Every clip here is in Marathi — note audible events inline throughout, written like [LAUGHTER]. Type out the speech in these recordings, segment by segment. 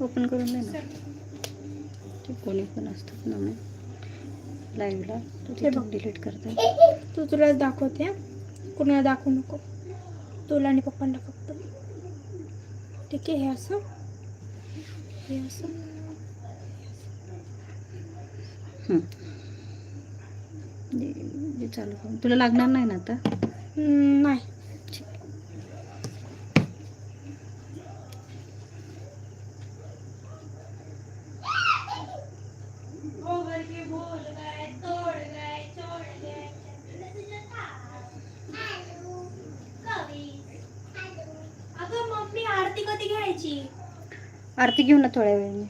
ओपन करून दे ना. ते कोणी पण असतात ना मग. लाईव्हला हे तिथून बघ. डिलीट करतात तू तुला दाखवते. कुणाला दाखवू नको. तुला आणि पप्पांना फक्त. ठीक आहे हे असं. हे असं. जे- चालू तुला लागणार नाही ना आता? हम्म, नाही. आरती घेऊ ना थोड्या वेळाने.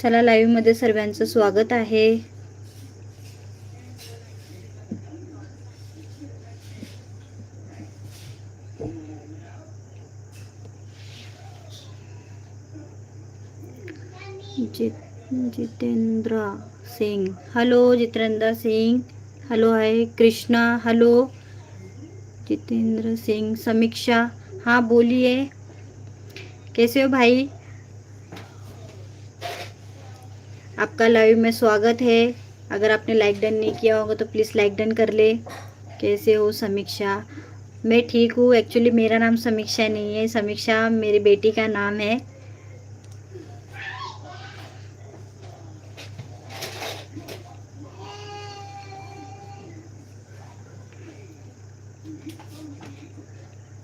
चला लाईव्हमध्ये सर्वांचं स्वागत आहे. जित जितेंद्र सिंग. हॅलो जितेंद्र सिंग. हॅलो आहे कृष्णा. हॅलो जितेंद्र सिंग. समीक्षा. हाँ बोलिए कैसे हो भाई? आपका लाइव में स्वागत है। अगर आपने लाइक डन नहीं किया होगा तो प्लीज़ लाइक डन कर ले। कैसे हो समीक्षा? मैं ठीक हूँ। एक्चुअली मेरा नाम समीक्षा नहीं है। समीक्षा मेरी बेटी का नाम है।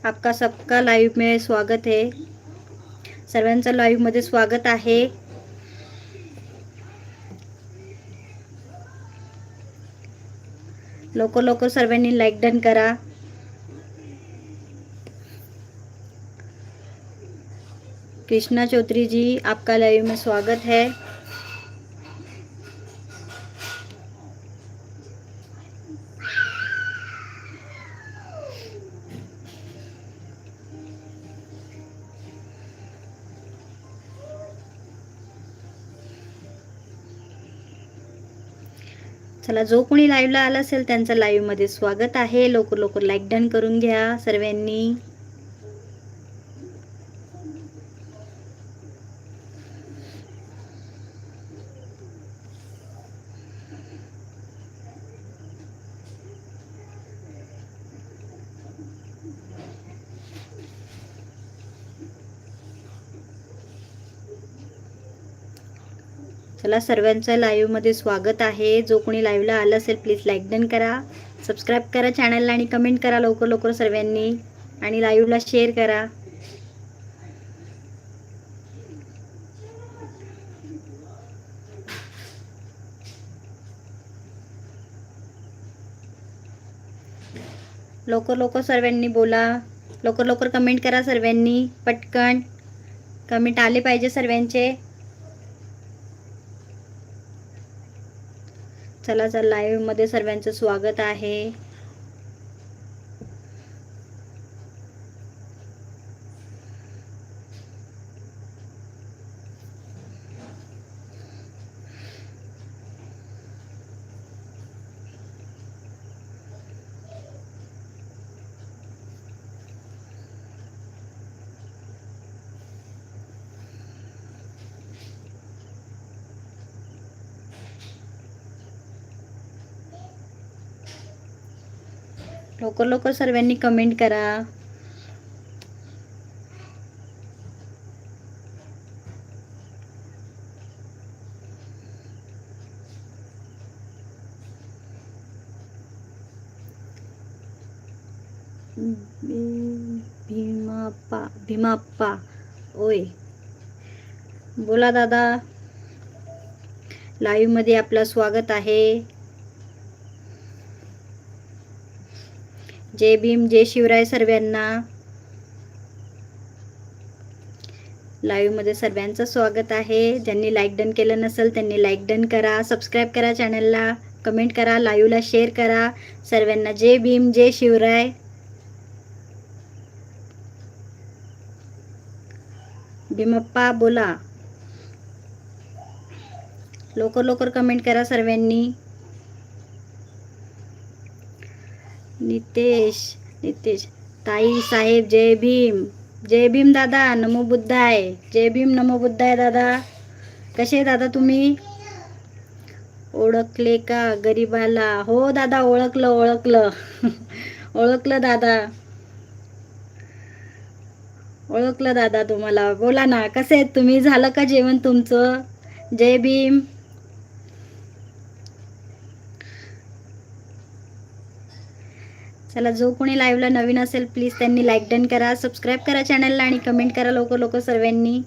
आपका सबका लाईव्ह में स्वागत आहे सर्वांचं लाईव्हमध्ये स्वागत आहे। लवकर लवकर सर्वांनी लाईक डन करा. कृष्णा चौधरी जी आपका लाइव में स्वागत है. चला जो कोणी लाईव्हला आला असेल त्यांचं लाईव्हमध्ये स्वागत आहे. लवकर लवकर लाईक डन करून घ्या. सर्वांनी चला सर्वांचं लाईव्हमध्ये स्वागत आहे. जो कोणी लाईव्हला आलं असेल प्लीज लाईक डन करा. सबस्क्राईब करा चॅनलला आणि कमेंट करा लवकर लवकर सर्वांनी. आणि लाईव्हला शेअर करा. लवकर लवकर सर्वांनी बोला. लवकर लवकर कमेंट करा सर्वांनी. पटकन. कमेंट आले पाहिजे सर्वांचे. चला चला लाईव्हमध्ये सर्वांचं स्वागत आहे. लवकर लवकर सर्वांनी कमेंट करा. भी- भीमाप्पा भीमाप्पा ओय. बोला दादा. लाईव्हमध्ये आपलं स्वागत आहे. जय भीम जय शिवराय सर्वांना. लाईव्हमध्ये सर्वांचं स्वागत आहे. ज्यांनी लाईक डन केलं नसेल त्यांनी लाईक डन करा सबस्क्राईब करा चॅनलला कमेंट करा लाईव्हला शेअर करा. सर्वांना जय भीम जय शिवराय. भीमप्पा बोला. लवकर लवकर कमेंट करा सर्वांनी. नितेश नितेश. ताई साहेब जय भीम. जय भीम दादा नमो बुद्धाय. जय भीम नमो बुद्धाय दादा. कसे दादा तुम्ही? ओळखले का गरीबाला? हो दादा ओळखलं ओळखलं. [LAUGHS] ओळखलं दादा. ओळखलं दादा तुम्हाला. बोला ना कसे आहेत? तुम्ही झालं का जेवण तुमचं? जय भीम. चला जो कोणी लाईव्हला नवीन असेल प्लीज त्यांनी लाईक डन करा सबस्क्राईब करा चॅनलला आणि कमेंट करा लवकर लवकर सर्वांनी.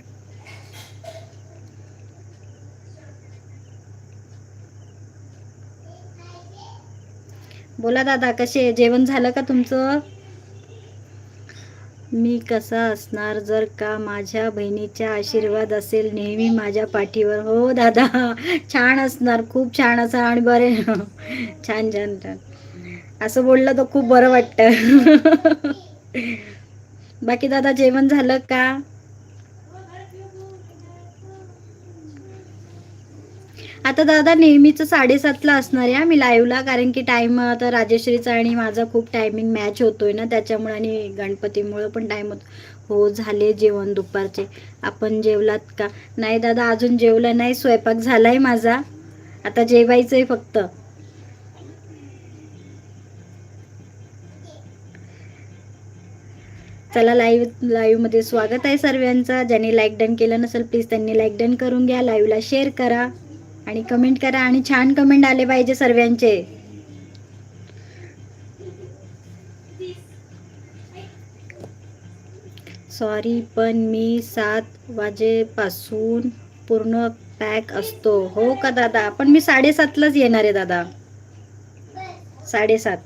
बोला दादा कसे जेवण झालं का तुमचं? मी कसा असणार जर का माझ्या बहिणीचा आशीर्वाद असेल नेहमी माझ्या पाठीवर? हो दादा छान असणार खूप छान असणार आणि बरे. छान छान छान. असं बोललं तर खूप बरं वाटतं. बाकी दादा जेवण झालं का? आता दादा नेहमीच साडेसातला असणार आहे मी लाईव्हला कारण की टाईम आता राजेश्रीचा आणि माझा खूप टायमिंग मॅच होतोय ना त्याच्यामुळे आणि गणपतीमुळं पण टाईम होत हो झाले जेवण दुपारचे. आपण जेवलात का? नाही दादा अजून जेवलं नाही स्वयंपाक झालाय माझा. आता जेवायचंय फक्त. चला लाईव्ह लाईव्हमध्ये स्वागत आहे सर्वांचं. ज्यांनी लाईक डन केलं नसेल प्लीज त्यांनी लाईक डन करून घ्या. लाईव्हला शेअर करा आणि कमेंट करा आणि छान कमेंट आले पाहिजे सर्वांचे. सॉरी पण मी सात वाजेपासून पूर्ण पॅक असतो. हो का दादा? पण मी साडेसातलाच येणार आहे दादा. साडेसात.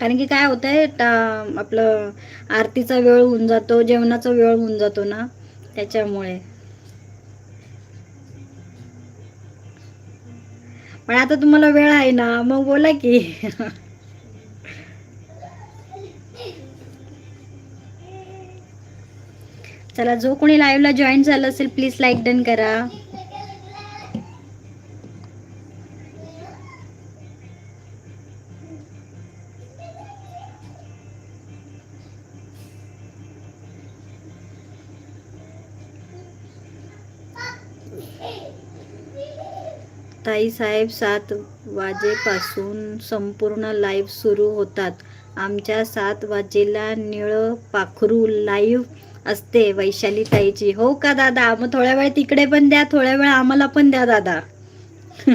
कारण की काय होतंय टा- आपलं आरतीचा वेळ होऊन जातो जेवणाचा वेळ होऊन जातो ना त्याच्यामुळे. पण आता तुम्हाला वेळ आहे ना मग बोला की. चला जो कोणी लाईव्हला जॉईन झालं असेल प्लीज लाईक डन करा. ताई साहेब सात वाजेपासून संपूर्ण लाईव्ह सुरू होतात. आमच्या सात वाजेला निळं पाखरू लाईव्ह असते वैशाली ताईची हो का दादा? मग थोड्या वेळ तिकडे पण द्या थोड्या वेळ आम्हाला पण द्या दादा. [LAUGHS]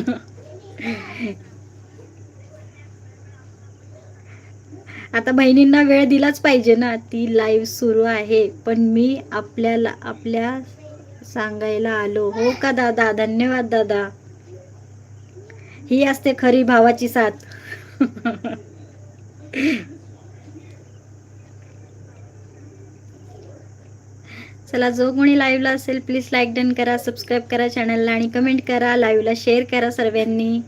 आता बहिणींना वेळ दिलाच पाहिजे ना. ती लाईव्ह सुरू आहे पण मी आपल्याला आपल्या सांगायला आलो. हो का दादा? धन्यवाद दादा. ही असते खरी भावाची साथ. चला जो कोणी लाईव्हला असेल प्लीज लाईक डन करा सबस्क्राईब करा चॅनलला आणि कमेंट करा लाईव्हला शेअर करा सर्वांनी.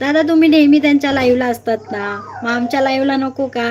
दादा तुम्ही नेहमी त्यांच्या लाईव्हला असतात ना? मग आमच्या लाईव्हला नको का?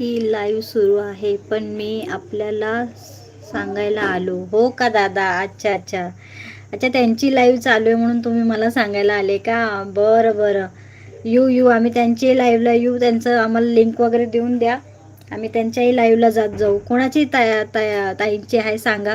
की लाईव्ह सुरू आहे पण मी आपल्याला सांगायला आलो. हो का दादा? अच्छा अच्छा. अच्छा त्यांची लाईव्ह चालू आहे म्हणून तुम्ही मला सांगायला आले का? बरं बरं. येऊ येऊ आम्ही त्यांची लाईव्हला येऊ त्यांचं आम्हाला लिंक वगैरे देऊन द्या. आम्ही त्यांच्याही लाईव्हला जात जाऊ. कोणाची ताया ताया ताईंची आहे सांगा.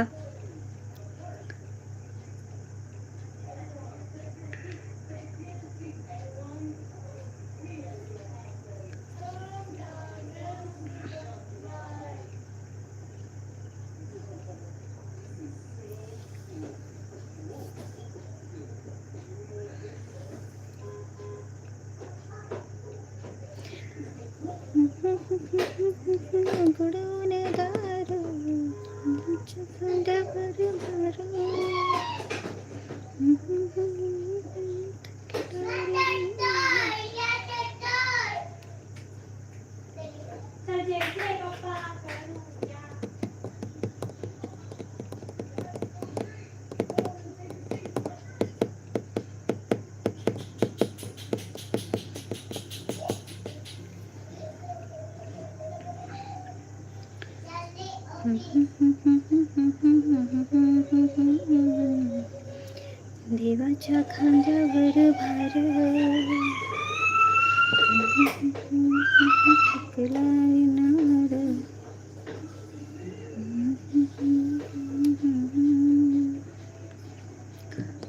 देवाच्या खांद्यावर भार येणार.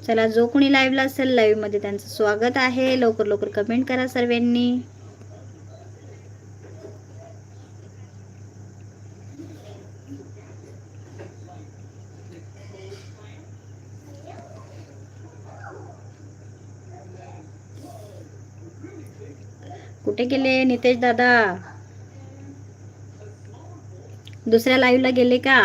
चला जो कोणी लाईव्हला असेल लाईव्हमध्ये त्यांचं स्वागत आहे लवकर लवकर कमेंट करा सर्वांनी गेले नितेश दादा? दुसऱ्या लाईव्हला गेले का?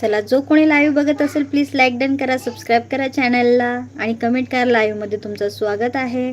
चला जो कोणी लाईव्ह बघत असेल प्लीज लाईक डन करा सबस्क्राईब करा चॅनलला आणि कमेंट करा लाईव्हमध्ये तुमचं स्वागत आहे.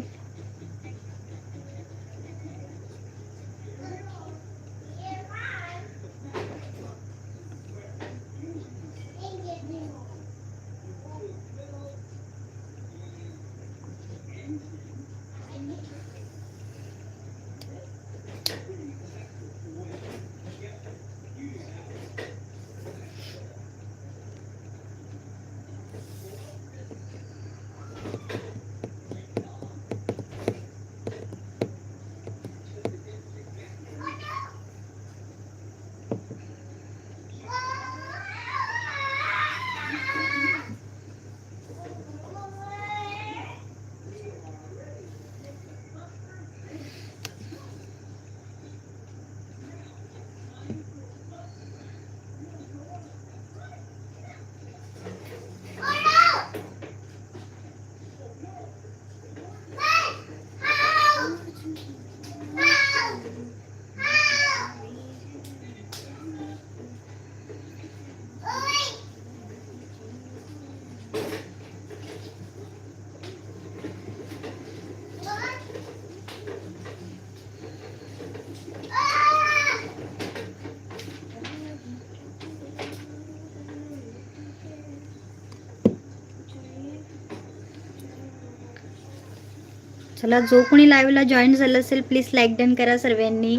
चला जो कोणी लाईव्हला जॉईन झालं असेल प्लीज लाईक डन करा सर्वांनी.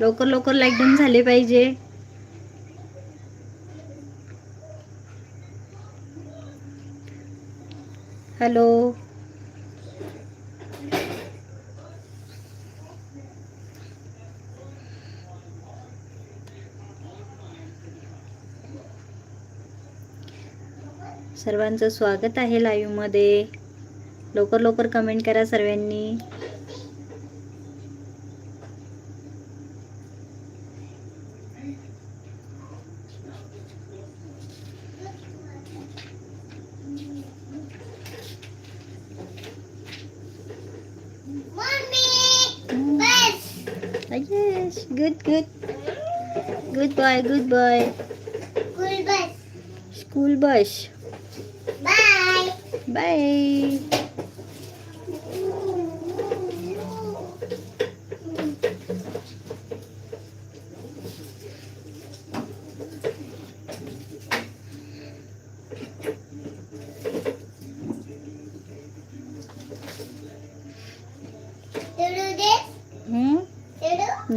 लवकर लवकर लाईक डन झाले पाहिजे. हॅलो सर्वांचं स्वागत आहे लाईव्हमध्ये लवकर लवकर कमेंट करा सर्वांनी Yes, good, good. Good boy, good boy. School bus. Bye. Hmm?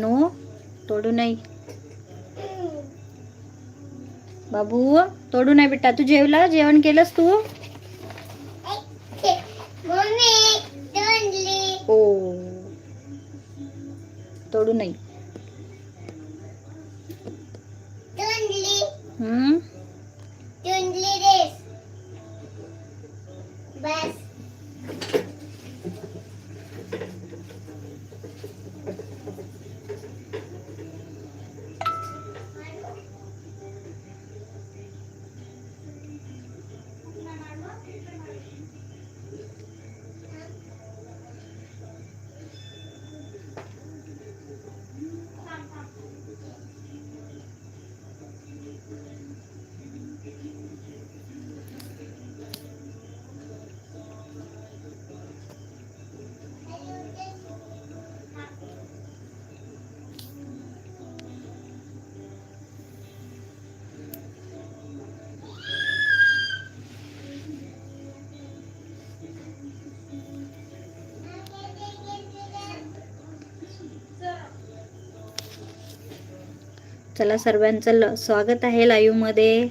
No तोडू नाही. बाबू तोडू नाही बेटा. तू जेवला? जेवण केलंस तू? चला सर्वांचं ल- स्वागत आहे लाईव्हमध्ये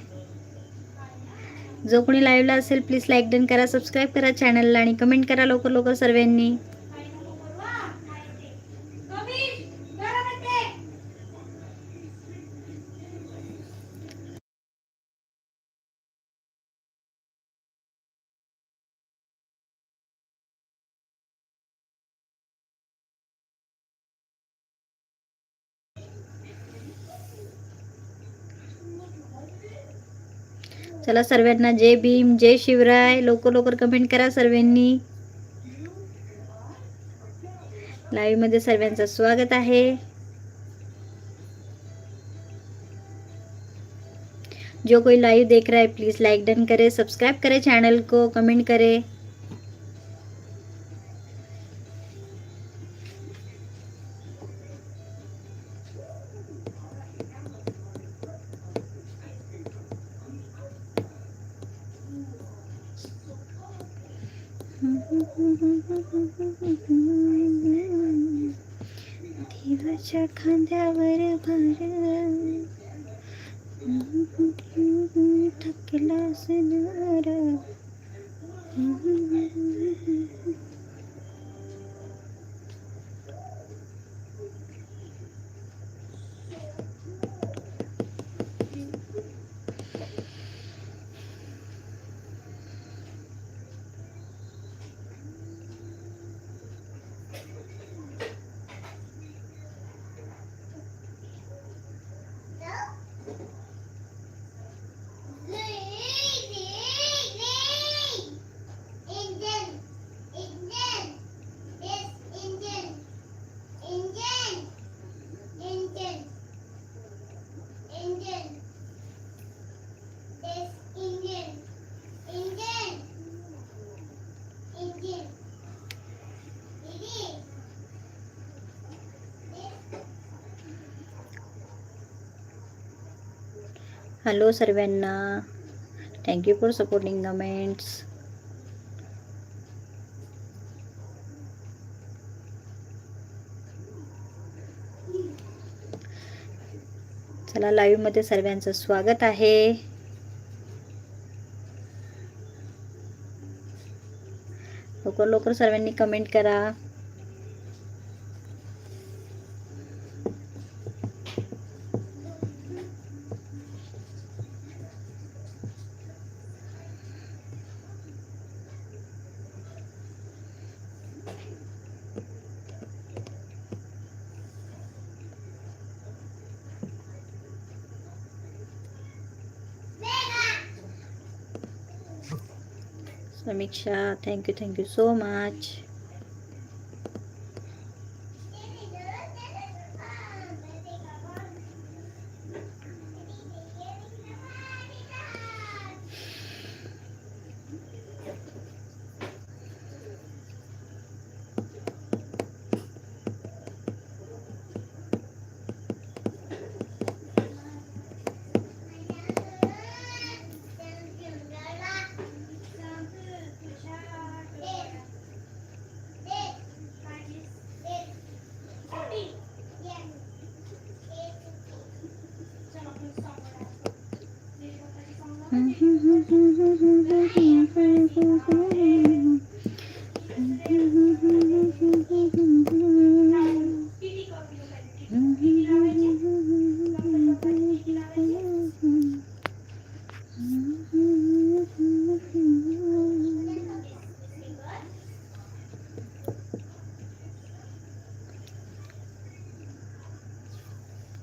जो कोणी लाईव्हला असेल प्लीज लाईक डन करा सबस्क्राईब करा चॅनलला आणि कमेंट करा लवकर लवकर सर्वांनी. चला सर्वांना जय भीम, जय शिवराय. लोकर लोकर कमेंट करा सर्वांनी. लाइव मध्य सर्वांचं स्वागत है जो कोई लाइव देख रहा है प्लीज़ लाइक डन करे सब्सक्राइब करे चैनल को कमेंट करे. देवाच्या खांद्यावर भर थकला असणार हॅलो सर्वांना. थँक्यू फॉर सपोर्टिंग कमेंट्स चला लाईव्हमध्ये सर्वांचं स्वागत आहे. लवकर लवकर सर्वांनी कमेंट करा. Samik Thank you, thank you so much.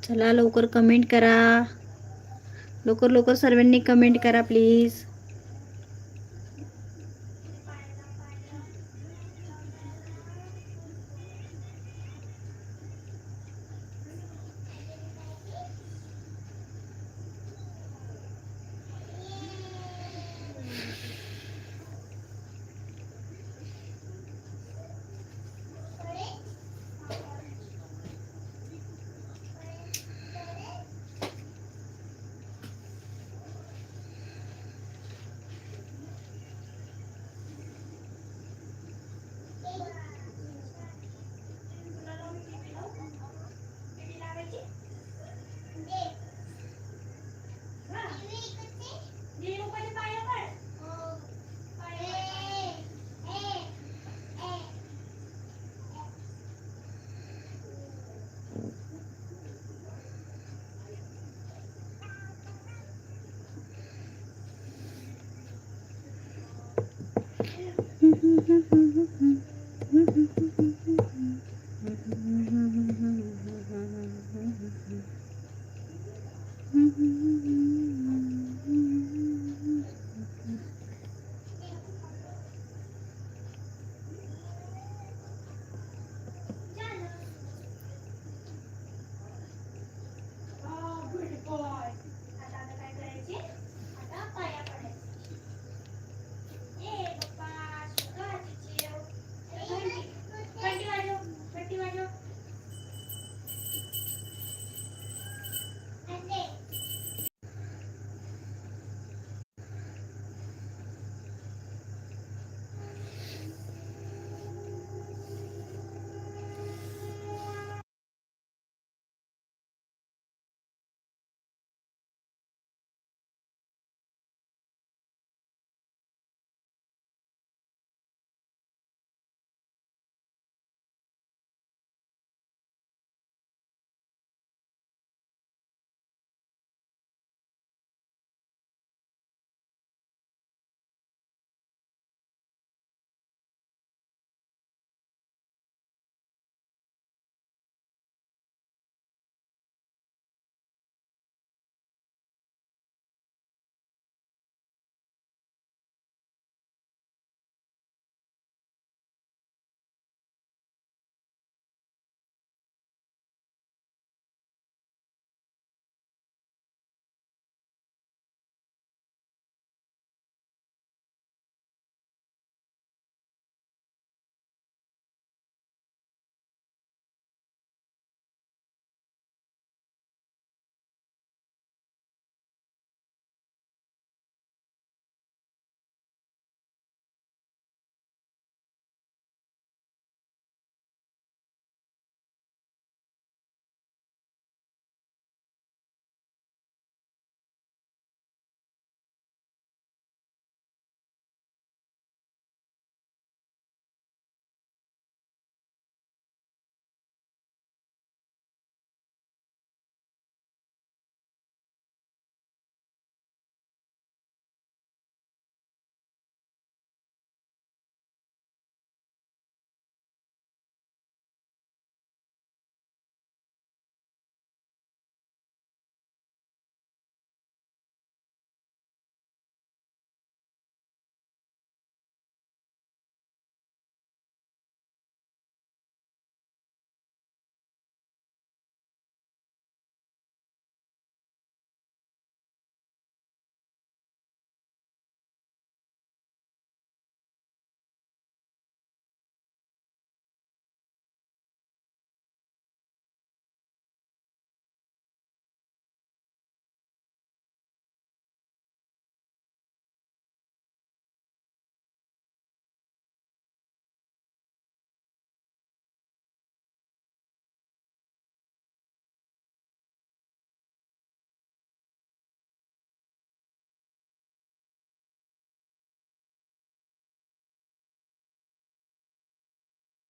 चला लवकर कमेंट करा. लवकर लवकर सर्वांनी कमेंट करा प्लीज Mm-hmm.